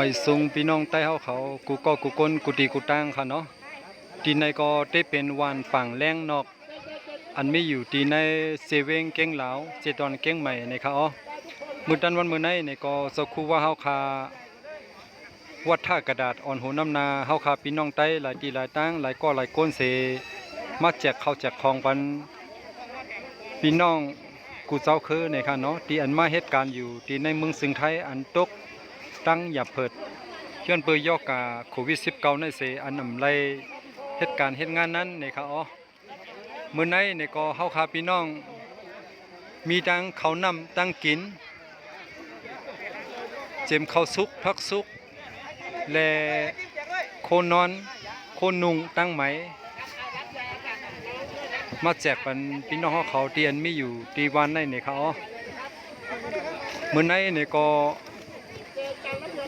ไม่สูงพี่น้องใต้เฮาเขากูก็กูก้นกูตีกูตั้งค่ะเนาะที่ในก็ได้เป็นวันฝั่งแรงนอก อันไมีอยู่ที่ในเซเว่นเก้งเหลาเจตอนเก้งใหม่นะครับอ๋อมือตันวันมือในในก็สคูว่าเฮาคาวัดท่ากระดาษอ่อนโหน้ำนาเฮาคาพี่น้องใต้หลายที่หลายตั้งหลายก็หลายก้นเสมาแจกเข้าแจกของปันพี่น้องกูเจ้าคือในครับเนาะที่อันมาเหตุการณ์อยู่ที่ในเมืองสิงห์ไทยอันตก ตั้งอย่าเปิดเชื่อนเปยยอกกาโควิด19ในเสอันนำไรเหตุการณ์เหตุงานนั้นนี่ครับอ๋อมื้อในนี่ก็เฮาคาพี่น้อง มีทั้งเขาวนำตั้งกิน เจมข้าวสุกพักสุก และโคนอน โคนนุงตั้งไหม มาแจกปันพี่น้องของเขาเตียนมีอยู่ตีวันในนี่ครับอ๋อมื้อในนี่ก็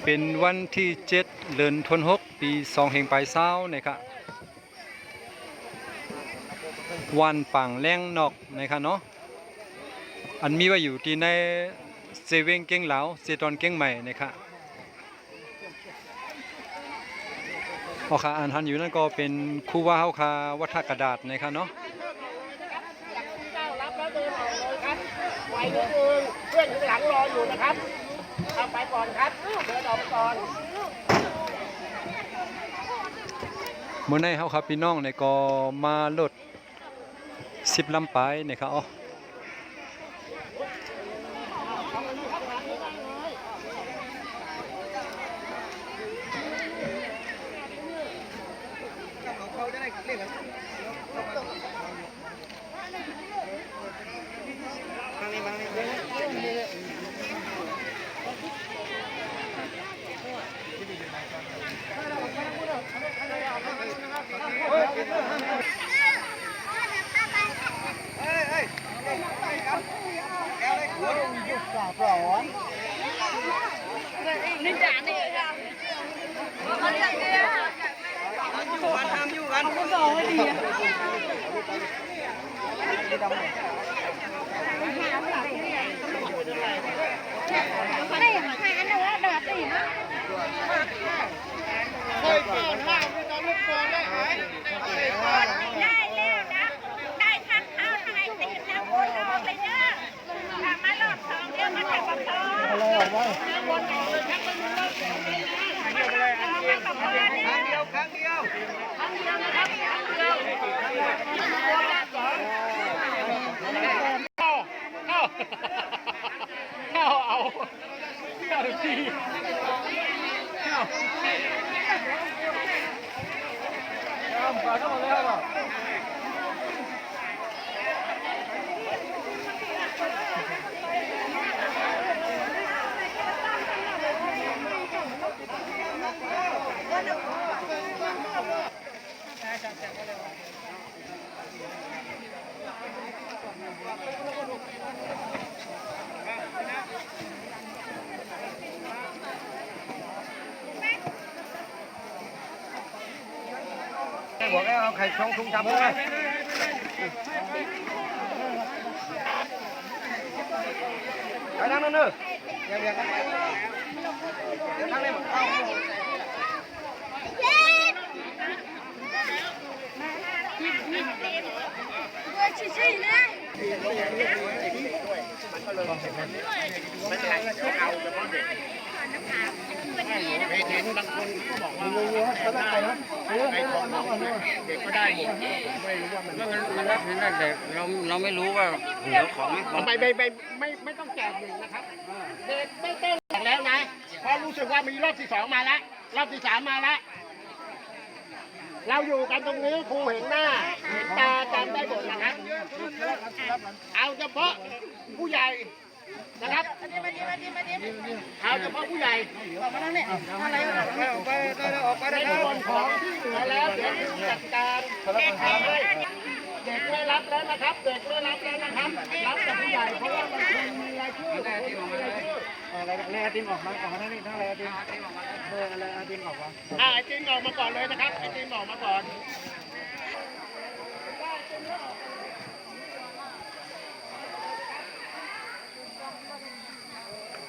เป็นวันที่เจ็ดเดือนธันวาคมปีสองแห่งปลายเศร้านะครับวันปังแรงนอกนะครับเนาะอันมีไว้อยู่ที่ในเซเว่นเก้งเหลาเซตอนเก้งใหม่นะครับออค่ะอ่านทันอยู่นั่นก็เป็นครูว่าเฮาคาวัฒกระดาษนะครับเนาะรับแล้วเดินออกเลยครับไวนิดนึงเพื่อนอยู่หลังรออยู่นะครับ เอาไปก่อนครับเดินออกไปก่อนเมื่อในเขาครับพี่น้องในก็มาลดสิบลำไปนะครับ อ๋อนี่จ๋านี่ค่ะมันจะเกลืออยู่กันทำอยู่กันคุณบอกว่าดีไม่ใครอันนั้นว่าเดือดตีนะ เคยก่อนล่างไปตอนลูกก่อนได้หาย ได้แล้วนะ ได้ทั้งข้าวทั้งไอติมนะคุณรอไปเด้อทำมาหลอดทองเดี๋ยวมาแถวปะทองวนออกเลยทั้งมันรอบมาหลอดทองมากับพ่อเนี่ย เดียวครั้งเดียว ครั้งเดียวนะครับครั้งเดียว เข้าเข้าเอา เข้าทีเข้าทำ ก่อนต้องแล้วหรอบอกแล้วเอาไข่ชงทุ่งทำด้ว ไปนั่งนั่นเนอไปเดี๋ยวนั่งเลยเอาชิๆนะเห็นบางคนก็บอกว่าไอ้ของเด็กก็ได้หมดไม่รู้ว่ามันมันรับถึงนั่นแต่เราเราไม่รู้ว่าเดี๋ยวของไม่พอไม่ไม่ไม่ไม่ไม่ต้องแจกหนึ่งนะครับเด็กไม่ต้องแจกแล้วนะเพราะรู้สึกว่ามีรอบที่สองมาแล้วรอบที่สามมาแล้วเราอยู่กันตรงนี้ครูเห็นหน้าเห็นตาจำได้หมดนะครับเอาเฉพาะผู้ใหญ่ นะครับเอาเฉพาะผู้ใหญ่ออกมาแล้วเนี่ยอะไรออกไปได้ออกไปได้ส่วนของที่เหลือแล้วเดี๋ยวจัดการเด็กเด็กไม่รับแล้วนะครับ เด็กไม่รับแล้วนะครับ รับแต่ผู้ใหญ่เพราะว่ามันมีรายชื่อมีรายชื่ออะไรอะไรอาติมออกมาออกมาทั้งนี้ทั้งอะไรอาติมเอออะไรอาติมออกมาอ่าไอติมออกมาก่อนเลยนะครับ